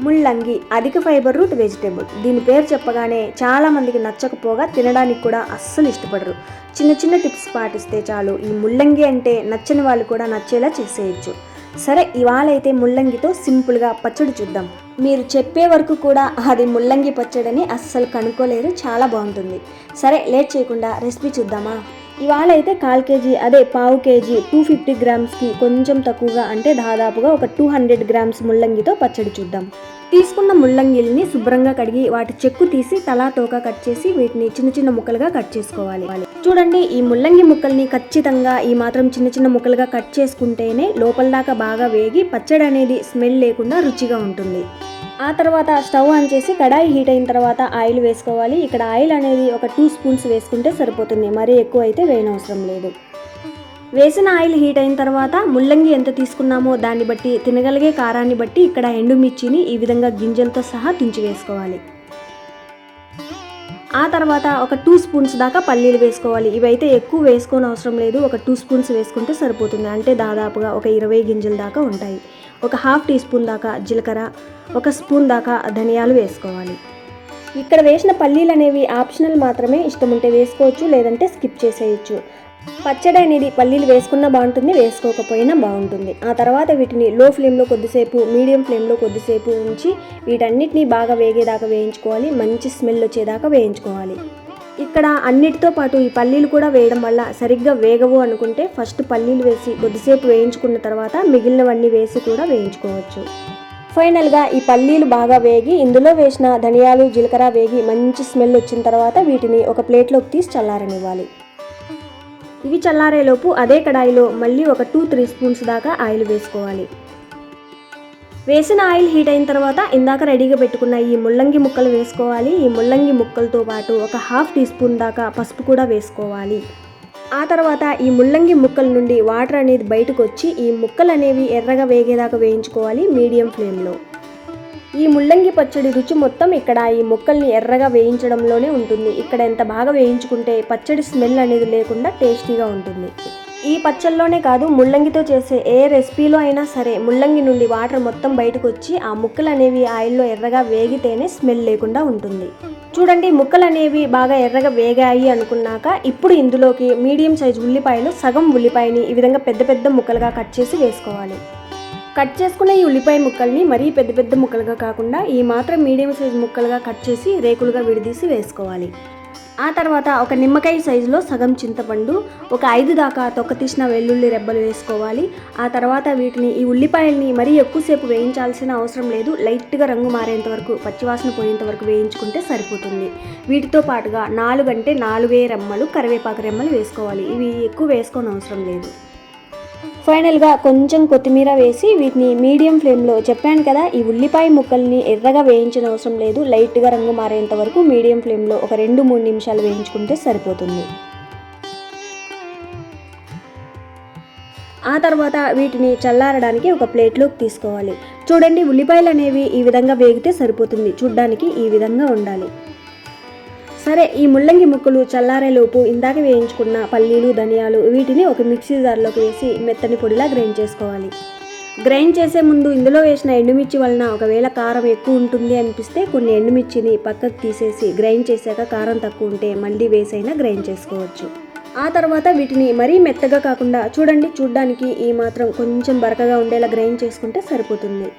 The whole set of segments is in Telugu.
ముల్లంగి అధిక ఫైబర్ రూట్ వెజిటేబుల్. దీని పేరు చెప్పగానే చాలామందికి నచ్చకపోగా తినడానికి కూడా అస్సలు ఇష్టపడరు. చిన్న చిన్న టిప్స్ పాటిస్తే చాలు. ఈ ముల్లంగి అంటే నచ్చని వాళ్ళు కూడా నచ్చేలా చేసేయచ్చు. సరే ఇవాళ అయితే ముల్లంగితో సింపుల్గా పచ్చడి చూద్దాం. మీరు చెప్పే వరకు కూడా అది ముల్లంగి పచ్చడని అస్సలు కనుక్కోలేరు. చాలా బాగుంటుంది. సరే లేట్ చేయకుండా రెసిపీ చూద్దామా? ఇవాళ అయితే కాల్ కేజీ అదే పావు కేజీ టూ ఫిఫ్టీ గ్రామ్స్కి కొంచెం తక్కువగా అంటే దాదాపుగా ఒక టూ హండ్రెడ్ గ్రామ్స్ ముల్లంగితో పచ్చడి చూద్దాం. తీసుకున్న ముల్లంగిల్ని శుభ్రంగా కడిగి వాటి చెక్కు తీసి తలా తోక కట్ చేసి వీటిని చిన్న చిన్న ముక్కలుగా కట్ చేసుకోవాలి. చూడండి ఈ ముల్లంగి ముక్కల్ని ఖచ్చితంగా ఈ మాత్రం చిన్న చిన్న ముక్కలుగా కట్ చేసుకుంటేనే లోపల దాకా బాగా వేగి పచ్చడి అనేది స్మెల్ లేకుండా రుచిగా ఉంటుంది. ఆ తర్వాత స్టవ్ ఆన్ చేసి కడాయి హీట్ అయిన తర్వాత ఆయిల్ వేసుకోవాలి. ఇక్కడ ఆయిల్ అనేది ఒక టూ స్పూన్స్ వేసుకుంటే సరిపోతుంది. మరీ ఎక్కువ అయితే వేయనవసరం లేదు. వేసిన ఆయిల్ హీట్ అయిన తర్వాత ముల్లంగి ఎంత తీసుకున్నామో దాన్ని బట్టి తినగలిగే కారాన్ని బట్టి ఇక్కడ ఎండుమిర్చిని ఈ విధంగా గింజలతో సహా తుంచి వేసుకోవాలి. ఆ తర్వాత ఒక టూ స్పూన్స్ దాకా పల్లీలు వేసుకోవాలి. ఇవైతే ఎక్కువ వేసుకోని అవసరం లేదు. ఒక టూ స్పూన్స్ వేసుకుంటే సరిపోతుంది. అంటే దాదాపుగా ఒక ఇరవై గింజల దాకా ఉంటాయి. ఒక హాఫ్ టీ స్పూన్ దాకా జీలకర్ర ఒక స్పూన్ దాకా ధనియాలు వేసుకోవాలి. ఇక్కడ వేసిన పల్లీలు అనేవి ఆప్షనల్ మాత్రమే ఇష్టం ఉంటే వేసుకోవచ్చు లేదంటే స్కిప్ చేసేయచ్చు. పచ్చడి అనేది పల్లీలు వేసుకున్నా బాగుంటుంది వేసుకోకపోయినా బాగుంటుంది. ఆ తర్వాత వీటిని లో ఫ్లేమ్లో కొద్దిసేపు మీడియం ఫ్లేమ్లో కొద్దిసేపు ఉంచి వీటన్నిటిని బాగా వేగేదాకా వేయించుకోవాలి మంచి స్మెల్ వచ్చేదాకా వేయించుకోవాలి. ఇక్కడ అన్నిటితో పాటు ఈ పల్లీలు కూడా వేయడం వల్ల సరిగ్గా వేగవు అనుకుంటే ఫస్ట్ పల్లీలు వేసి కొద్దిసేపు వేయించుకున్న తర్వాత మిగిలినవన్నీ వేసి కూడా వేయించుకోవచ్చు. ఫైనల్గా ఈ పల్లీలు బాగా వేగి ఇందులో వేసిన ధనియాలు జీలకర్ర వేగి మంచి స్మెల్ వచ్చిన తర్వాత వీటిని ఒక ప్లేట్లోకి తీసి చల్లారనివ్వాలి. ఇవి చల్లారేలోపు అదే కడాయిలో మళ్ళీ ఒక టూ త్రీ స్పూన్స్ దాకా ఆయిల్ వేసుకోవాలి. వేసిన ఆయిల్ హీట్ అయిన తర్వాత ఇందాక రెడీగా పెట్టుకున్న ఈ ముల్లంగి ముక్కలు వేసుకోవాలి. ఈ ముల్లంగి ముక్కలతో పాటు ఒక హాఫ్ టీ స్పూన్ దాకా పసుపు కూడా వేసుకోవాలి. ఆ తర్వాత ఈ ముల్లంగి ముక్కల నుండి వాటర్ అనేది బయటకు వచ్చి ఈ ముక్కలు అనేవి ఎర్రగా వేగేదాకా వేయించుకోవాలి మీడియం ఫ్లేమ్లో. ఈ ముల్లంగి పచ్చడి రుచి మొత్తం ఇక్కడ ఈ ముక్కల్ని ఎర్రగా వేయించడంలోనే ఉంటుంది. ఇక్కడ ఎంత బాగా వేయించుకుంటే పచ్చడి స్మెల్ అనేది లేకుండా టేస్టీగా ఉంటుంది. ఈ పచ్చల్లోనే కాదు ముల్లంగితో చేసే ఏ రెసిపీలో అయినా సరే ముల్లంగి నుండి వాటర్ మొత్తం బయటకు వచ్చి ఆ ముక్కలు అనేవి ఆయిల్లో ఎర్రగా వేగితేనే స్మెల్ లేకుండా ఉంటుంది. చూడండి ముక్కలు అనేవి బాగా ఎర్రగా వేగాయి అనుకున్నాక ఇప్పుడు ఇందులోకి మీడియం సైజ్ ఉల్లిపాయలు సగం ఉల్లిపాయని ఈ విధంగా పెద్ద పెద్ద ముక్కలుగా కట్ చేసి వేసుకోవాలి. కట్ చేసుకున్న ఈ ఉల్లిపాయ ముక్కల్ని మరీ పెద్ద పెద్ద ముక్కలుగా కాకుండా ఈ మాత్రం మీడియం సైజ్ ముక్కలుగా కట్ చేసి రేకులుగా విడదీసి వేసుకోవాలి. ఆ తర్వాత ఒక నిమ్మకాయ సైజులో సగం చింతపండు ఒక ఐదు దాకా తొక్క తీసిన వెల్లుల్లి రెబ్బలు వేసుకోవాలి. ఆ తర్వాత వీటిని ఈ ఉల్లిపాయల్ని మరీ ఎక్కువసేపు వేయించాల్సిన అవసరం లేదు. లైట్గా రంగు మారేంత వరకు పచ్చివాసన పోయేంత వరకు వేయించుకుంటే సరిపోతుంది. వీటితో పాటుగా నాలుగంటే నాలుగే రెమ్మలు కరివేపాకు రెమ్మలు వేసుకోవాలి. ఇవి ఎక్కువ వేసుకోని అవసరం లేదు. ఫైనల్గా కొంచెం కొత్తిమీర వేసి వీటిని మీడియం ఫ్లేమ్లో చెప్పాను కదా ఈ ఉల్లిపాయ ముక్కల్ని ఎర్రగా వేయించిన అవసరం లేదు. లైట్గా రంగు మారేంత వరకు మీడియం ఫ్లేమ్లో ఒక రెండు మూడు నిమిషాలు వేయించుకుంటే సరిపోతుంది. ఆ తర్వాత వీటిని చల్లారడానికి ఒక ప్లేట్లోకి తీసుకోవాలి. చూడండి ఉల్లిపాయలు అనేవి ఈ విధంగా వేగితే సరిపోతుంది. చూడ్డానికి ఈ విధంగా ఉండాలి. సరే ఈ ముల్లంగి ముక్కలు చల్లారేలోపు ఇందాక వేయించుకున్న పల్లీలు ధనియాలు వీటిని ఒక మిక్సీ జార్లోకి వేసి మెత్తని పొడిలా గ్రైండ్ చేసుకోవాలి. గ్రైండ్ చేసే ముందు ఇందులో వేసిన ఎండుమిర్చి వలన ఒకవేళ కారం ఎక్కువ ఉంటుంది అనిపిస్తే కొన్ని ఎండుమిర్చిని పక్కకు తీసేసి గ్రైండ్ చేశాక కారం తక్కువ ఉంటే మళ్ళీ వేసైనా గ్రైండ్ చేసుకోవచ్చు. ఆ తర్వాత వీటిని మరీ మెత్తగా కాకుండా చూడండి చూడ్డానికి ఈ మాత్రం కొంచెం బరకగా ఉండేలా గ్రైండ్ చేసుకుంటే సరిపోతుంది.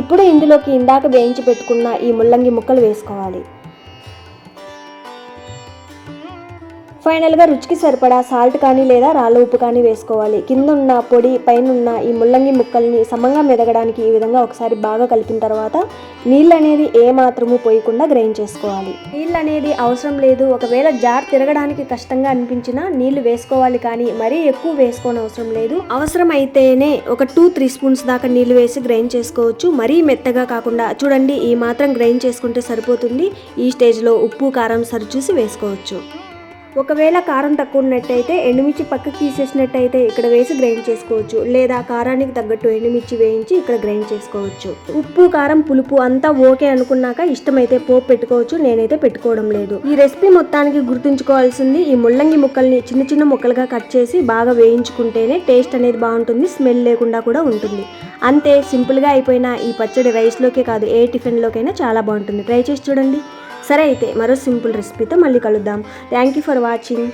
ఇప్పుడు ఇందులోకి ఇందాక వేయించి పెట్టుకున్న ఈ ముల్లంగి ముక్కలు వేసుకోవాలి. ఫైనల్గా రుచికి సరిపడా సాల్ట్ కానీ లేదా రాళ్ళ ఉప్పు కానీ వేసుకోవాలి. కింద ఉన్న పొడి పైన ఉన్న ఈ ముల్లంగి ముక్కల్ని సమంగా మెదగడానికి ఈ విధంగా ఒకసారి బాగా కలిపిన తర్వాత నీళ్ళు అనేది ఏ మాత్రము పోయకుండా గ్రైండ్ చేసుకోవాలి. నీళ్ళు అనేది అవసరం లేదు. ఒకవేళ జార్ తిరగడానికి కష్టంగా అనిపించినా నీళ్ళు వేసుకోవాలి కానీ మరీ ఎక్కువ వేసుకోని అవసరం లేదు. అవసరం అయితేనే ఒక టూ త్రీ స్పూన్స్ దాకా నీళ్ళు వేసి గ్రైండ్ చేసుకోవచ్చు. మరీ మెత్తగా కాకుండా చూడండి ఈ మాత్రం గ్రైండ్ చేసుకుంటే సరిపోతుంది. ఈ స్టేజ్లో ఉప్పు కారం సరిచూసి వేసుకోవచ్చు. ఒకవేళ కారం తక్కువ ఉన్నట్టయితే ఎండుమిర్చి పక్కకి తీసేసినట్టయితే ఇక్కడ వేసి గ్రైండ్ చేసుకోవచ్చు. లేదా కారానికి తగ్గట్టు ఎండుమిర్చి వేయించి ఇక్కడ గ్రైండ్ చేసుకోవచ్చు. ఉప్పు కారం పులుపు అంతా ఓకే అనుకున్నాక ఇష్టమైతే పోపు పెట్టుకోవచ్చు నేనైతే పెట్టుకోవడం లేదు. ఈ రెసిపీ మొత్తానికి గుర్తుంచుకోవాల్సింది ఈ ముల్లంగి ముక్కల్ని చిన్న చిన్న ముక్కలుగా కట్ చేసి బాగా వేయించుకుంటేనే టేస్ట్ అనేది బాగుంటుంది స్మెల్ లేకుండా కూడా ఉంటుంది. అంతే సింపుల్గా అయిపోయిన ఈ పచ్చడి రైస్లోకే కాదు ఏ టిఫిన్లోకైనా చాలా బాగుంటుంది. ట్రై చేసి చూడండి. సరే అయితే మరో సింపుల్ రెసిపీతో మళ్ళీ కలుద్దాం. Thank you for watching